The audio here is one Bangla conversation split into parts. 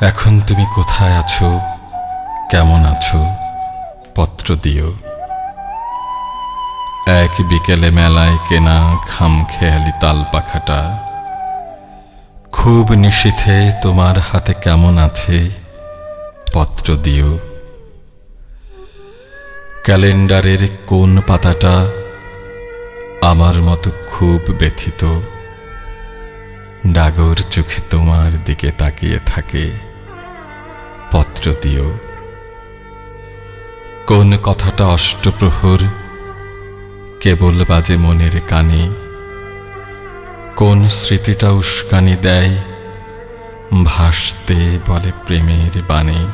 এখন তুমি কোথায় আছো? কেমন আছো? পত্র দিও। এক বিকেলে মেলায় কেনা খাম খেয়ালি তাল পাখাটা খুব নিশীথে তোমার হাতে কেমন আছে? পত্র দিও। ক্যালেন্ডারের কোন পাতাটা আমার মতো খুব ব্যথিত? ডাগর চোখে তোমার দিকে তাকিয়ে থাকে। পত্র দিও। কোন কথাটা অষ্টপ্রহর, কেবল বাজে মনের কানে। কোন স্মৃতিটা উস্কানি দেয়, ভাসতে বলে প্রেমের বাণে।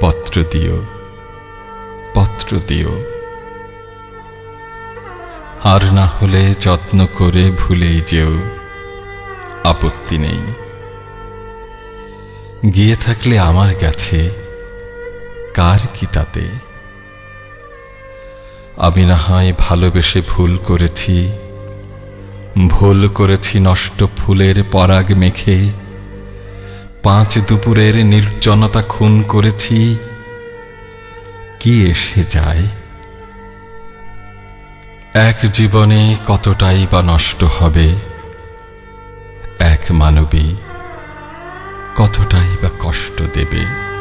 পত্র দিও। পত্র দিও। আর না হলে যত্ন করে ভুলেই যেও। আপত্তি নেই। গিয়ে থাকলে আমার কাছে কার কি তাতে? আমি না হয় ভালোবেসে ভুল করেছি ভুল করেছি নষ্ট ফুলের পরাগ মেখে, পাঁচ দুপুরের নির্জনতা খুন করেছি, কি এসে যায়? এক জীবনে কতটাই বা নষ্ট হবে? মানবী কতটাই বা কষ্ট দেবে?